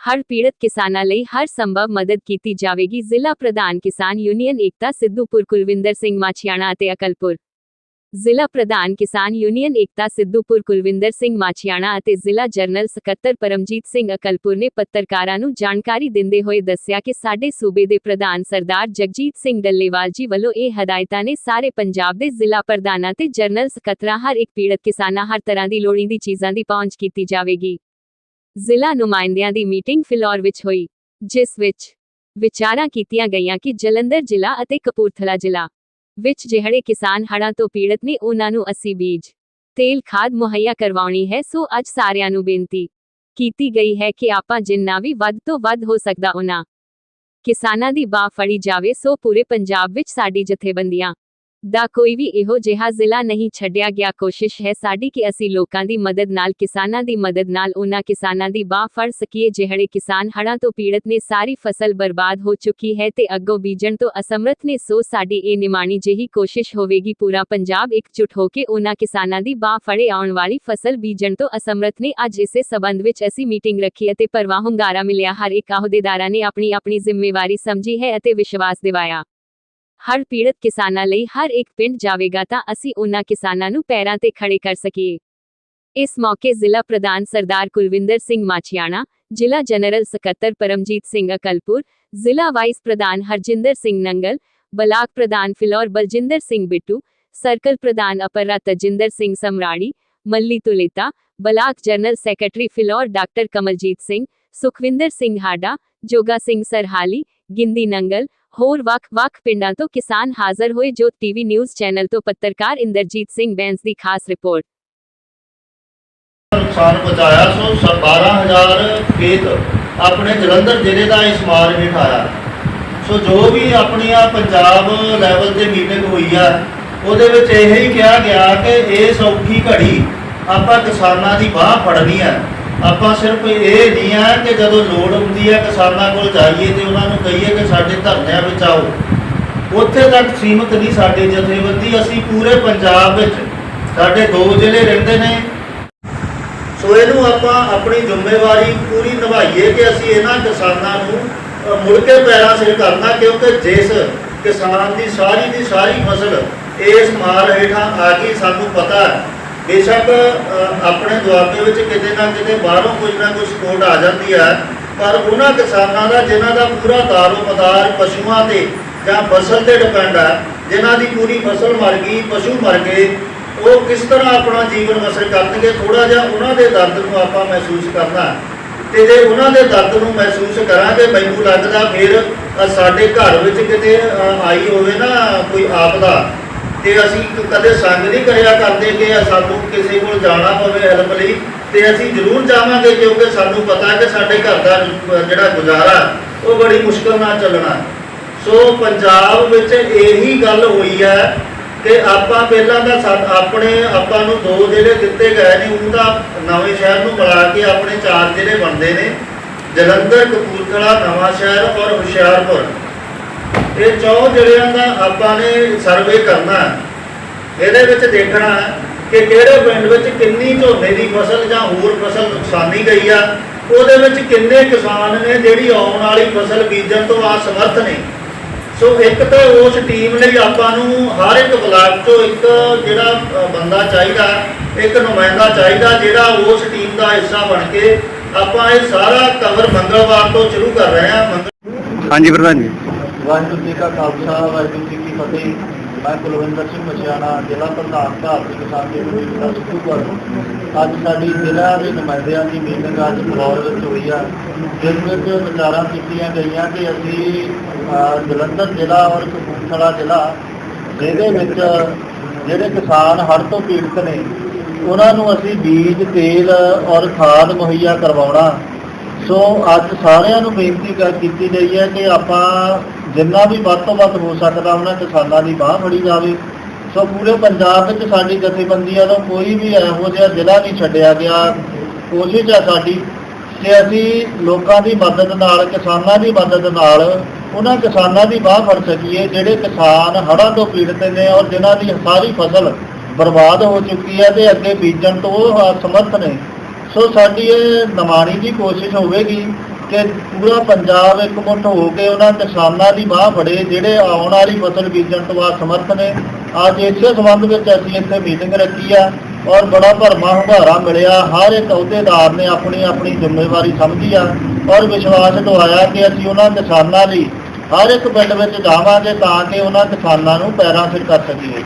ਹਰ ਪੀੜਤ ਕਿਸਾਨਾਂ ਲਈ ਹਰ ਸੰਭਵ ਮਦਦ ਕੀਤੀ ਜਾਵੇਗੀ। ਜ਼ਿਲ੍ਹਾ ਪ੍ਰਧਾਨ ਕਿਸਾਨ ਯੂਨੀਅਨ ਏਕਤਾ ਸਿੱਧੂਪੁਰ ਕੁਲਵਿੰਦਰ ਸਿੰਘ ਮਾਛਿਆਣਾ ਅਤੇ ਅਕਲਪੁਰ। ਜ਼ਿਲ੍ਹਾ ਪ੍ਰਧਾਨ ਕਿਸਾਨ ਯੂਨੀਅਨ ਏਕਤਾ ਸਿੱਧੂਪੁਰ ਕੁਲਵਿੰਦਰ ਸਿੰਘ ਮਾਛੀਆਣਾ ਅਤੇ ਜ਼ਿਲ੍ਹਾ ਜਰਨਲ ਸਕੱਤਰ ਪਰਮਜੀਤ ਸਿੰਘ ਅਕਲਪੁਰ ਨੇ ਪੱਤਰਕਾਰਾਂ ਨੂੰ ਜਾਣਕਾਰੀ ਦਿੰਦੇ ਹੋਏ ਦੱਸਿਆ ਕਿ ਸਾਡੇ ਸੂਬੇ ਦੇ ਪ੍ਰਧਾਨ ਸਰਦਾਰ ਜਗਜੀਤ ਸਿੰਘ ਡੱਲੇਵਾਲ ਜੀ ਵੱਲੋਂ ਇਹ ਹਦਾਇਤਾਂ ਨੇ ਸਾਰੇ ਪੰਜਾਬ ਦੇ ਜ਼ਿਲ੍ਹਾ ਪ੍ਰਧਾਨਾਂ ਤੇ ਜਰਨਲ ਸਕੱਤਰਾਂ, ਹਰ ਇੱਕ ਪੀੜਤ ਕਿਸਾਨਾਂ, ਹਰ ਤਰ੍ਹਾਂ ਦੀ ਲੋੜੀਂਦੀ ਚੀਜ਼ਾਂ ਦੀ ਪਹੁੰਚ ਕੀਤੀ ਜਾਵੇਗੀ। ਜ਼ਿਲ੍ਹਾ ਨੁਮਾਇੰਦਿਆਂ ਦੀ ਮੀਟਿੰਗ ਫਿਲੌਰ ਵਿੱਚ ਹੋਈ, ਜਿਸ ਵਿੱਚ ਵਿਚਾਰਾਂ ਕੀਤੀਆਂ ਗਈਆਂ ਕਿ ਜਲੰਧਰ ਜ਼ਿਲ੍ਹਾ ਅਤੇ ਕਪੂਰਥਲਾ ਜ਼ਿਲ੍ਹਾ ਵਿੱਚ ਜਿਹੜੇ ਕਿਸਾਨ ਹੜ੍ਹਾਂ ਤੋਂ ਪੀੜਤ ਨੇ, ਉਹਨਾਂ ਨੂੰ ਅਸੀਂ ਬੀਜ, ਤੇਲ, ਖਾਦ ਮੁਹੱਈਆ ਕਰਵਾਉਣੀ ਹੈ। ਸੋ ਅੱਜ ਸਾਰਿਆਂ ਨੂੰ ਬੇਨਤੀ ਕੀਤੀ ਗਈ ਹੈ ਕਿ ਆਪਾਂ ਜਿੰਨਾ ਵੀ ਵੱਧ ਤੋਂ ਵੱਧ ਹੋ ਸਕਦਾ ਉਹਨਾਂ ਕਿਸਾਨਾਂ ਦੀ ਬਾਹ ਫੜੀ ਜਾਵੇ। ਸੋ ਪੂਰੇ ਪੰਜਾਬ ਵਿੱਚ ਸਾਡੀ ਜਥੇਬੰਦੀਆਂ ਦਾ ਕੋਈ ਵੀ ਇਹੋ ਜਿਹਾ ਜ਼ਿਲ੍ਹਾ ਨਹੀਂ ਛੱਡਿਆ ਗਿਆ। ਕੋਸ਼ਿਸ਼ ਹੈ ਸਾਡੀ ਕਿ ਅਸੀਂ ਲੋਕਾਂ ਦੀ ਮਦਦ ਨਾਲ, ਕਿਸਾਨਾਂ ਦੀ ਮਦਦ ਨਾਲ, ਉਹਨਾਂ ਕਿਸਾਨਾਂ ਦੀ ਬਾਹ ਫੜ ਸਕੀਏ, ਜਿਹੜੇ ਕਿਸਾਨ ਹੜ੍ਹਾਂ ਤੋਂ ਪੀੜਤ ਨੇ, ਸਾਰੀ ਫਸਲ ਬਰਬਾਦ ਹੋ ਚੁੱਕੀ ਹੈ ਤੇ ਅੱਗੋਂ ਬੀਜਣ ਤੋਂ ਅਸਮਰਥ ਨੇ। ਸੋ ਸਾਡੀ ਇਹ ਨਿਮਾਣੀ ਜਿਹੀ ਕੋਸ਼ਿਸ਼ ਹੋਵੇਗੀ। ਪੂਰਾ ਪੰਜਾਬ ਇਕਜੁੱਟ ਹੋ ਕੇ ਉਹਨਾਂ ਕਿਸਾਨਾਂ ਦੀ ਬਾਹ ਫੜੇ ਆਉਣ ਵਾਲੀ ਫਸਲ ਬੀਜਣ ਤੋਂ ਅਸਮਰਥ ਨੇ। ਅੱਜ ਇਸੇ ਸਬੰਧ ਵਿੱਚ ਅਸੀਂ ਮੀਟਿੰਗ ਰੱਖੀ ਅਤੇ ਪਰਵਾਹ ਹੁੰਗਾਰਾ ਮਿਲਿਆ। ਹਰ ਇੱਕ ਅਹੁਦੇਦਾਰਾਂ ਨੇ ਆਪਣੀ ਆਪਣੀ ਜ਼ਿੰਮੇਵਾਰੀ ਸਮਝੀ ਹੈ ਅਤੇ ਵਿਸ਼ਵਾਸ ਦਿਵਾਇਆ। ਹਰ ਪੀੜਤ ਕਿਸਾਨਾਂ ਲਈ ਹਰ ਇੱਕ ਪਿੰਡ ਜਾਵੇਗਾ ਤਾਂ ਅਸੀਂ ਉਹਨਾਂ ਕਿਸਾਨਾਂ ਨੂੰ ਪੈਰਾਂ ਤੇ ਖੜੇ ਕਰ ਸਕੀਏ। ਇਸ ਮੌਕੇ ਜ਼ਿਲ੍ਹਾ ਪ੍ਰਧਾਨ ਸਰਦਾਰ ਕੁਲਵਿੰਦਰ ਸਿੰਘ ਮਾਛੀਆਣਾ, ਜ਼ਿਲ੍ਹਾ ਜਨਰਲ ਸਕੱਤਰ ਪਰਮਜੀਤ ਸਿੰਘ ਅਕਲਪੁਰ, ਜ਼ਿਲ੍ਹਾ ਵਾਈਸ ਪ੍ਰਧਾਨ ਹਰਜਿੰਦਰ ਸਿੰਘ ਨੰਗਲ, ਬਲਾਕ ਪ੍ਰਧਾਨ ਫਿਲੌਰ ਬਲਜਿੰਦਰ ਸਿੰਘ ਬਿੱਟੂ, ਸਰਕਲ ਪ੍ਰਧਾਨ Apra Tajinder Singh Samrari Malli Tuleta, block general secretary Phillaur doctor Kamaljit Singh, Sukhwinder Singh Hada, Joga Singh Sarhali, Gindi Nangal ਹੋਰ ਵੱਖ-ਵੱਖ ਪਿੰਡਾਂ ਤੋਂ ਕਿਸਾਨ ਹਾਜ਼ਰ ਹੋਏ ਜੋ ਟੀਵੀ ਨਿਊਜ਼ ਚੈਨਲ ਤੋਂ ਪੱਤਰਕਾਰ ਇੰਦਰਜੀਤ ਸਿੰਘ ਬੈਂਸ ਦੀ ਖਾਸ ਰਿਪੋਰਟ। ਨੁਕਸਾਨ ਪਹੁੰਚਾਇਆ, ਸੋ 12000 ਖੇਤ ਆਪਣੇ ਜਲੰਧਰ ਜ਼ਿਲ੍ਹੇ ਦਾ ਇਸ ਮਾਰ ਹੇਠ ਆਇਆ। ਸੋ ਜੋ ਵੀ ਆਪਣੀਆਂ ਪੰਜਾਬ ਲੈਵਲ ਤੇ ਮੀਟਿੰਗ ਹੋਈ ਆ, ਉਹਦੇ ਵਿੱਚ ਇਹ ਹੀ ਕਿਹਾ ਗਿਆ ਕਿ ਇਸ ਔਖੀ ਘੜੀ ਆਪਾਂ ਕਿਸਾਨਾਂ ਦੀ ਬਾਹ ਫੜਨੀ ਹੈ ਆਪਾਂ ਸਿਰਫ ਇਹ ਨਹੀਂ ਆ ਕਿ ਜਦੋਂ ਲੋੜ ਹੁੰਦੀ ਹੈ ਕਿਸਾਨਾਂ ਕੋਲ ਜਾਈਏ ਤੇ ਉਹਨਾਂ ਨੂੰ ਕਹੀਏ ਕਿ ਸਾਡੇ ਧਰਨਿਆਂ ਵਿੱਚ ਆਓ। ਉੱਥੇ ਤੱਕ ਸੀਮਤ ਨਹੀਂ ਸਾਡੀ ਜਥੇਬੰਦੀ। ਅਸੀਂ ਪੂਰੇ ਪੰਜਾਬ ਵਿੱਚ ਸਾਡੇ ਦੋ ਜ਼ਿਲ੍ਹੇ ਰਹਿੰਦੇ ਨੇ। ਸੋ ਇਹਨੂੰ ਆਪਾਂ ਆਪਣੀ ਜ਼ਿੰਮੇਵਾਰੀ ਪੂਰੀ ਨਿਭਾਈਏ ਕਿ ਅਸੀਂ ਇਹਨਾਂ ਕਿਸਾਨਾਂ ਨੂੰ ਮੁੜ ਕੇ ਪੈਰਾਂ ਸਿਰ ਕਰਨਾ, ਕਿਉਂਕਿ ਜਿਸ ਕਿਸਾਨ ਦੀ ਸਾਰੀ ਦੀ ਸਾਰੀ ਫਸਲ ਇਸ ਮਾਰ ਹੇਠਾਂ ਆ ਗਈ, ਸਾਨੂੰ ਪਤਾ ਹੈ। ਬੇਸ਼ੱਕ ਅ, ਆਪਣੇ ਦੁਆਬੇ ਵਿੱਚ ਕਿਤੇ ਨਾ ਕਿਤੇ ਬਾਹਰੋਂ ਕੁਝ ਨਾ ਕੁਝ ਸਪੋਰਟ ਆ ਜਾਂਦੀ ਹੈ ਪਰ ਉਹਨਾਂ ਕਿਸਾਨਾਂ ਦਾ ਜਿਨ੍ਹਾਂ ਦਾ ਪੂਰਾ ਦਾਰੋ ਮਦਾਰ ਪਸ਼ੂਆਂ ਤੇ ਜਾਂ ਫਸਲ ਤੇ ਡਿਪੈਂਡ ਹੈ ਜਿਨ੍ਹਾਂ ਦੀ ਪੂਰੀ ਫਸਲ ਮਰ ਗਈ ਪਸ਼ੂ ਮਰ ਗਏ ਉਹ ਕਿਸ ਤਰ੍ਹਾਂ ਆਪਣਾ ਜੀਵਨ ਬਸਰ ਕਰਨਗੇ ਥੋੜਾ ਜਿਹਾ ਉਹਨਾਂ ਦੇ ਦਰਦ ਨੂੰ ਆਪਾਂ ਮਹਿਸੂਸ ਕਰਨਾ ਹੈ। ਤੇ ਜੇ ਉਹਨਾਂ ਦੇ ਦਰਦ ਨੂੰ ਮਹਿਸੂਸ ਕਰਾਂਗੇ ਮੈਨੂੰ ਲੱਗਦਾ ਫਿਰ ਸਾਡੇ ਘਰ ਵਿੱਚ ਕਿਤੇ ਆਈ ਹੋਵੇ ਨਾ ਕੋਈ ਆਪਦਾ ਤੇ ਅਸੀਂ ਕਦੇ ਸੰਗ ਨਹੀਂ ਕਰਿਆ ਕਰਦੇ ਕਿ ਸਾਨੂੰ ਕਿਸੇ ਕੋਲ ਜਾਣਾ ਪਵੇ ਹੈਲਪ ਲਈ, ਤੇ ਅਸੀਂ ਜ਼ਰੂਰ ਜਾਵਾਂਗੇ ਕਿਉਂਕਿ ਸਾਨੂੰ ਪਤਾ ਕਿ ਸਾਡੇ ਘਰ ਦਾ ਜਿਹੜਾ ਗੁਜ਼ਾਰਾ, ਉਹ ਬੜੀ ਮੁਸ਼ਕਲ ਨਾਲ ਚੱਲਣਾ। ਸੋ ਪੰਜਾਬ ਵਿੱਚ ਇਹੀ ਗੱਲ ਹੋਈ ਹੈ ਕਿ ਆਪਾਂ ਪਹਿਲਾਂ ਤਾਂ ਆਪਣੇ, ਆਪਾਂ ਨੂੰ ਦੋ ਜਿਹੜੇ ਦਿੱਤੇ ਗਏ ਨੇ ਉਹਦਾ ਨਵੇਂ ਸ਼ਹਿਰ ਨੂੰ ਮਿਲਾ ਕੇ ਆਪਣੇ ਚਾਰ ਜਿਹੜੇ ਬਣਦੇ ਨੇ। ਜਲੰਧਰ, ਕਪੂਰਥਲਾ ਨਵਾਂ ਸ਼ਹਿਰ ਔਰ ਹੁਸ਼ਿਆਰਪੁਰ। ਇਹ ਚੌ ਜ਼ਿਲ੍ਹਿਆਂ ਦਾ ਆਪਾਂ ਨੇ ਸਰਵੇ ਕਰਨਾ ਇਹਦੇ ਵਿੱਚ ਦੇਖਣਾ ਕਿ ਕਿਹੜੇ ਪਿੰਡ ਵਿੱਚ ਕਿੰਨੀ ਝੋਨੇ ਦੀ ਫਸਲ ਜਾਂ ਹੋਰ ਫਸਲ ਨੁਕਸਾਨੀ ਗਈ ਆ, ਉਹਦੇ ਵਿੱਚ ਕਿੰਨੇ ਕਿਸਾਨ ਨੇ ਜਿਹੜੀ ਆਉਣ ਵਾਲੀ ਫਸਲ ਬੀਜਣ ਤੋਂ ਅਸਮਰਥ ਨੇ। ਸੋ ਇੱਕ ਤਾਂ ਉਸ ਟੀਮ ਲਈ ਆਪਾਂ ਨੂੰ ਹਰ ਇੱਕ ਬਲਾਕ ਤੋਂ ਇੱਕ ਜਿਹੜਾ ਬੰਦਾ ਚਾਹੀਦਾ, ਇੱਕ ਨੁਮਾਇੰਦਾ ਚਾਹੀਦਾ, ਜਿਹੜਾ ਉਸ ਟੀਮ ਦਾ ਹਿੱਸਾ ਬਣ ਕੇ ਆਪਾਂ ਇਹ ਸਾਰਾ ਕਵਰ ਮੰਗਲਵਾਰ ਤੋਂ ਸ਼ੁਰੂ ਕਰ ਰਹੇ ਹਾਂ। ਹਾਂਜੀ ਪ੍ਰਧਾਨ ਜੀ। ਵਾਹਿਗੁਰੂ ਜੀ ਕਾ ਖਾਲਸਾ, ਵਾਹਿਗੁਰੂ ਜੀ ਕੀ ਫਤਿਹ। ਮੈਂ ਕੁਲਵਿੰਦਰ ਸਿੰਘ ਮਛਿਆਣਾ ਜ਼ਿਲ੍ਹਾ ਪ੍ਰਧਾਨ ਭਾਰਤੀ ਕਿਸਾਨ ਯੂਨੀਅਨ ਦਾ ਸੁਖੂਪੁਰ ਅੱਜ ਸਾਡੀ ਜ਼ਿਲ੍ਹਾ ਦੇ ਨੁਮਾਇੰਦਿਆਂ ਦੀ ਮੀਟਿੰਗ ਅੱਜ ਫਲੋਰ ਵਿੱਚ ਹੋਈ ਆ। ਜਿਸ ਵਿੱਚ ਵਿਚਾਰਾਂ ਕੀਤੀਆਂ ਗਈਆਂ ਕਿ ਅਸੀਂ ਜਲੰਧਰ ਜ਼ਿਲ੍ਹਾ ਔਰ ਕਪੂਰਥਲਾ ਜ਼ਿਲ੍ਹਾ, ਜਿਹਦੇ ਵਿੱਚ ਜਿਹੜੇ ਕਿਸਾਨ ਹੜ੍ਹ ਤੋਂ ਪੀੜਤ ਨੇ, ਉਹਨਾਂ ਨੂੰ ਅਸੀਂ ਬੀਜ, ਤੇਲ ਔਰ ਖਾਦ ਮੁਹੱਈਆ ਕਰਵਾਉਣਾ। ਸੋ ਅੱਜ ਸਾਰਿਆਂ ਨੂੰ ਬੇਨਤੀ ਕਰ ਕੀਤੀ ਗਈ ਹੈ ਕਿ ਆਪਾਂ ਜਿੰਨਾ ਵੀ ਵੱਧ ਤੋਂ ਵੱਧ ਹੋ ਸਕਦਾ ਉਹਨਾਂ ਕਿਸਾਨਾਂ ਦੀ ਬਾਹ ਫੜੀ ਜਾਵੇ। ਸੋ ਪੂਰੇ ਪੰਜਾਬ ਵਿੱਚ ਸਾਡੀ ਜਥੇਬੰਦੀਆਂ ਤੋਂ ਕੋਈ ਵੀ ਇਹੋ ਜਿਹਾ ਜ਼ਿਲ੍ਹਾ ਨਹੀਂ ਛੱਡਿਆ ਗਿਆ। ਕੋਸ਼ਿਸ਼ ਹੈ ਸਾਡੀ ਕਿ ਅਸੀਂ ਲੋਕਾਂ ਦੀ ਮਦਦ ਨਾਲ, ਕਿਸਾਨਾਂ ਦੀ ਮਦਦ ਨਾਲ ਉਹਨਾਂ ਕਿਸਾਨਾਂ ਦੀ ਬਾਹ ਫੜ ਸਕੀਏ, ਜਿਹੜੇ ਕਿਸਾਨ ਹੜ੍ਹਾਂ ਤੋਂ ਪੀੜਤ ਨੇ ਔਰ ਜਿਨ੍ਹਾਂ ਦੀ ਸਾਰੀ ਫਸਲ ਬਰਬਾਦ ਹੋ ਚੁੱਕੀ ਹੈ ਤੇ ਅੱਗੇ ਬੀਜਣ ਤੋਂ ਉਹ ਅਸਮਰਥ ਨੇ। ਸੋ ਸਾਡੀ ਇਹ ਨਮਾਣੀ ਦੀ ਕੋਸ਼ਿਸ਼ ਹੋਵੇਗੀ ਕਿ ਪੂਰਾ ਪੰਜਾਬ ਇਕਮੁੱਠ ਹੋ ਕੇ ਉਹਨਾਂ ਕਿਸਾਨਾਂ ਦੀ ਬਾਹ ਫੜੇ, ਜਿਹੜੇ ਆਉਣ ਵਾਲੀ ਫਸਲ ਬੀਜਣ ਤੋਂ ਬਾਅਦ ਸਮਰਥ ਨੇ। ਅੱਜ ਇਸੇ ਸੰਬੰਧ ਵਿੱਚ ਅਸੀਂ ਇੱਥੇ ਮੀਟਿੰਗ ਰੱਖੀ ਆ ਔਰ ਬੜਾ ਭਰਮਾ ਹੁੰਗਾਰਾ ਮਿਲਿਆ। ਹਰ ਇੱਕ ਅਹੁਦੇਦਾਰ ਨੇ ਆਪਣੀ ਆਪਣੀ ਜ਼ਿੰਮੇਵਾਰੀ ਸਮਝੀ ਆ ਔਰ ਵਿਸ਼ਵਾਸ ਦਵਾਇਆ ਕਿ ਅਸੀਂ ਉਹਨਾਂ ਕਿਸਾਨਾਂ ਲਈ ਹਰ ਇੱਕ ਪਿੰਡ ਵਿੱਚ ਜਾਵਾਂਗੇ ਤਾਂ ਕਿ ਉਹਨਾਂ ਕਿਸਾਨਾਂ ਨੂੰ ਪੈਰਾਂ ਸਿਰ ਕਰ ਸਕੀਏ।